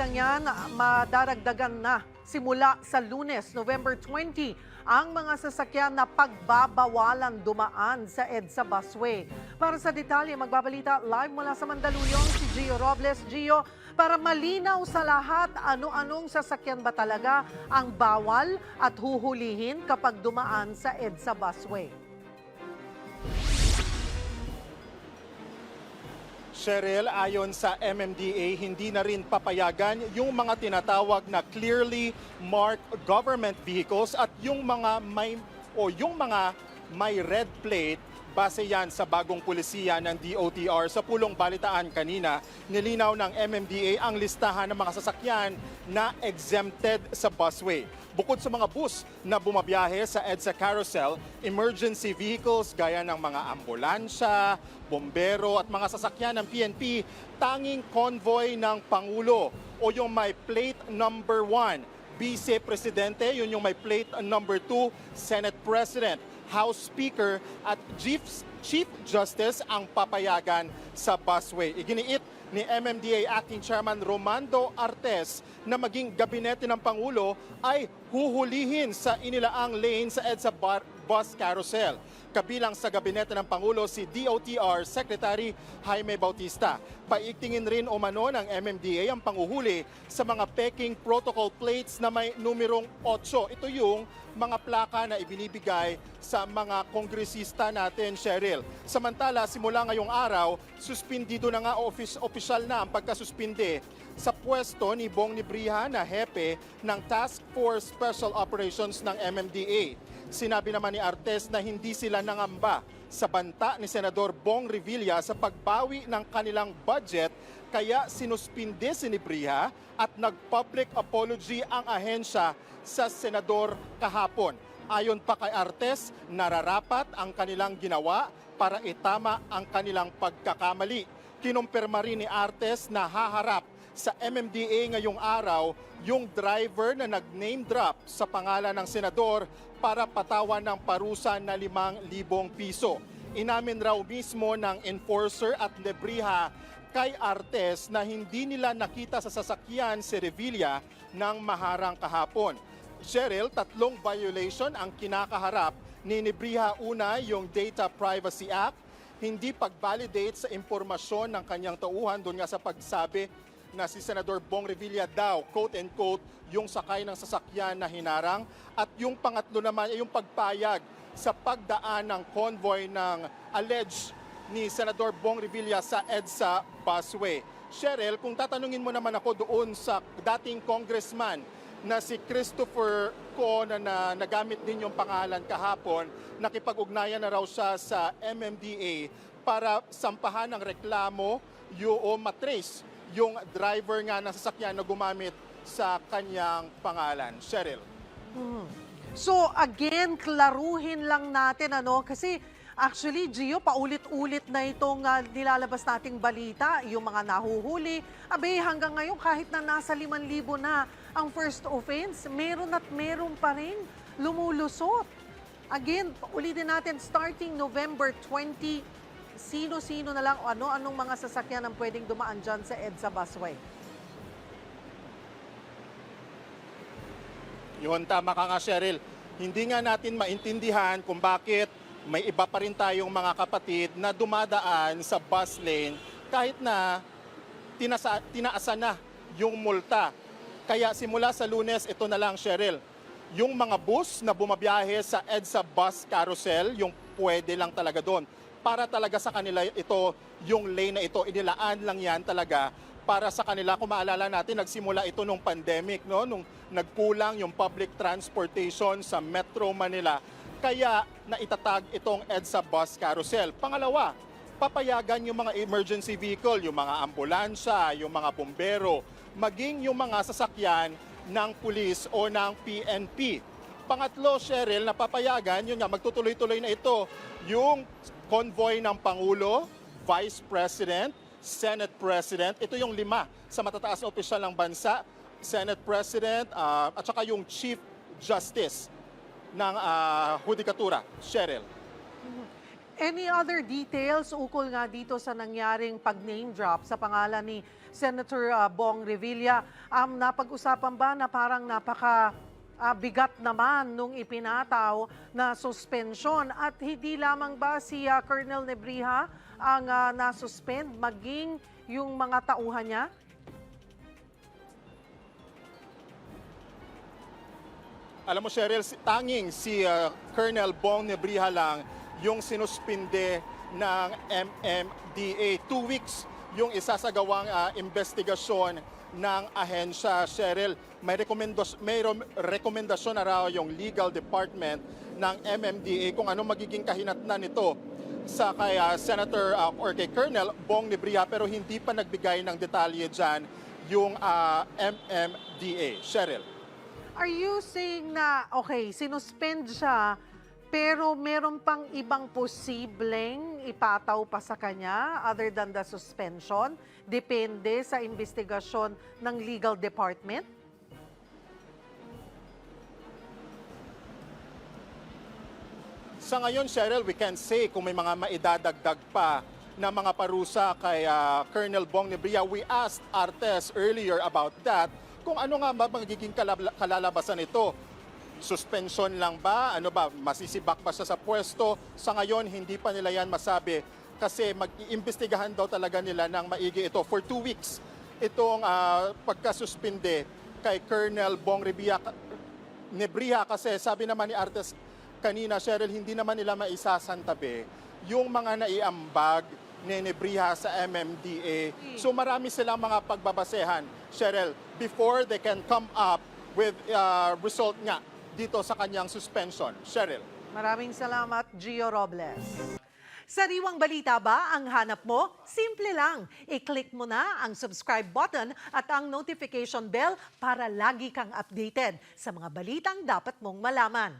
balitang yan, madaragdagan na simula sa lunes, November 20, ang mga sasakyan na pagbabawalan dumaan sa EDSA busway. Para sa detalye, magbabalita live mula sa Mandaluyong si Gio Robles. Gio, para malinaw sa lahat, ano-anong sasakyan ba talaga ang bawal at huhulihin kapag dumaan sa EDSA busway? Cheryl, ayon sa MMDA, hindi na rin papayagan yung mga tinatawag na clearly marked government vehicles at yung mga may o yung mga may red plate base yan sa bagong pulisiya ng DOTR sa pulong balitaan kanina, nilinaw ng MMDA ang listahan ng mga sasakyan na exempted sa busway. Bukod sa mga bus na bumabiyahe sa EDSA Carousel, emergency vehicles gaya ng mga ambulansya, bombero at mga sasakyan ng PNP, tanging convoy ng Pangulo o yung may plate number 1, Vice Presidente, yun yung may plate number 2, Senate President, House Speaker at Chief, Chief Justice ang papayagan sa busway. Iginiit ni MMDA Acting Chairman Romando Artes na maging gabinete ng Pangulo ay huhulihin sa inilaang lane sa EDSA bar- bus carousel. Kabilang sa gabinete ng Pangulo si DOTR Secretary Jaime Bautista. Paigtingin rin umano ng MMDA ang panguhuli sa mga peking protocol plates na may numerong 8. Ito yung mga plaka na ibinibigay sa mga kongresista natin, Cheryl. Samantala, simula ngayong araw, suspindido na nga office, official na ang pagkasuspinde sa pwesto ni Bong Nibriha na hepe ng Task Force Special Operations ng MMDA. Sinabi naman ni Artes na hindi sila nangamba sa banta ni Senador Bong Revilla sa pagbawi ng kanilang budget kaya sinuspinde si Nibriha at nag-public apology ang ahensya sa senador kahapon. Ayon pa kay Artes, nararapat ang kanilang ginawa para itama ang kanilang pagkakamali. Kinumpirma rin ni Artes na haharap sa MMDA ngayong araw yung driver na nag-name drop sa pangalan ng senador para patawan ng parusa na 5,000 piso. Inamin raw mismo ng enforcer at Nebriha kay Artes na hindi nila nakita sa sasakyan si Revilla ng maharang kahapon. Cheryl, tatlong violation ang kinakaharap ni Nebriha. Una, yung Data Privacy Act, hindi pag-validate sa impormasyon ng kanyang tauhan doon nga sa pagsabi na si Senador Bong Revilla daw, quote and quote, yung sakay ng sasakyan na hinarang. At yung pangatlo naman ay yung pagpayag sa pagdaan ng convoy ng alleged ni Senador Bong Revilla sa EDSA busway. Cheryl, kung tatanungin mo naman ako doon sa dating congressman na si Christopher Ko na, na nagamit din yung pangalan kahapon, nakipag-ugnayan na raw siya sa MMDA para sampahan ng reklamo yung, matrace yung driver nga ng sasakyan na gumamit sa kanyang pangalan. Cheryl. So again, klaruhin lang natin ano kasi actually Gio paulit-ulit na itong ah, nilalabas nating balita, yung mga nahuhuli. Abe hanggang ngayon kahit na nasa 5,000 na ang first offense, meron at meron pa rin lumulusot. Again, ulitin natin starting November 20, sino-sino na lang o ano-anong mga sasakyan ang pwedeng dumaan dyan sa EDSA busway. Yun, tama ka nga Cheryl. Hindi nga natin maintindihan kung bakit may iba pa rin tayong mga kapatid na dumadaan sa bus lane kahit na tinasa, tinaasan na yung multa. Kaya simula sa lunes, ito na lang Cheryl. Yung mga bus na bumabiyahe sa EDSA bus carousel, yung pwede lang talaga doon. Para talaga sa kanila ito, yung lane na ito, inilaan lang yan talaga para sa kanila. Kung maalala natin, nagsimula ito nung pandemic, no? nung nagkulang yung public transportation sa Metro Manila. Kaya naitatag itong EDSA bus carousel. Pangalawa, papayagan yung mga emergency vehicle, yung mga ambulansya, yung mga bombero, maging yung mga sasakyan ng pulis o ng PNP. Pangatlo, Cheryl, na papayagan, yun nga, magtutuloy-tuloy na ito, yung convoy ng Pangulo, Vice President, Senate President. Ito yung lima sa matataas na opisyal ng bansa, Senate President, ah, at saka yung Chief Justice ng ah, Hudikatura, Cheryl. Any other details ukol nga dito sa nangyaring pag-name drop sa pangalan ni Senator ah, Bong Revilla? Um, napag-usapan ba na parang napaka ah, bigat naman nung ipinataw na suspension at hindi lamang ba si ah, Colonel Nebriha ang ah, nasuspend maging yung mga tauhan niya? Alam mo, Cheryl, tanging si uh, Colonel Bong Nebriha lang yung sinuspinde ng MMDA. Two weeks yung isasagawang uh, investigasyon ng ahensya. Cheryl, may, rekomendos, may rekomendasyon na raw yung legal department ng MMDA kung ano magiging kahinatnan nito sa kay uh, Senator uh, or kay Colonel Bong Nebriha pero hindi pa nagbigay ng detalye dyan yung uh, MMDA. Cheryl. Are you saying na, okay, sinuspend siya, pero meron pang ibang posibleng ipataw pa sa kanya other than the suspension? Depende sa investigasyon ng legal department? Sa ngayon, Cheryl, we can say kung may mga maidadagdag pa na mga parusa kay ah, Colonel Bong Nebria. We asked Artes earlier about that, kung ano nga ba magiging kalalabasan nito. Suspension lang ba? Ano ba? Masisibak ba siya sa pwesto? Sa ngayon, hindi pa nila yan masabi kasi mag-iimbestigahan daw talaga nila ng maigi ito for two weeks. Itong ah, pagkasuspinde kay Colonel Bong Revilla Nebriha kasi sabi naman ni Artes kanina, Cheryl, hindi naman nila maisasantabi yung mga naiambag ni Nebriha sa MMDA. So marami silang mga pagbabasehan, Cheryl, before they can come up with uh, result nga dito sa kanyang suspension. Cheryl. Maraming salamat, Gio Robles. Sariwang balita ba ang hanap mo? Simple lang. I-click mo na ang subscribe button at ang notification bell para lagi kang updated sa mga balitang dapat mong malaman.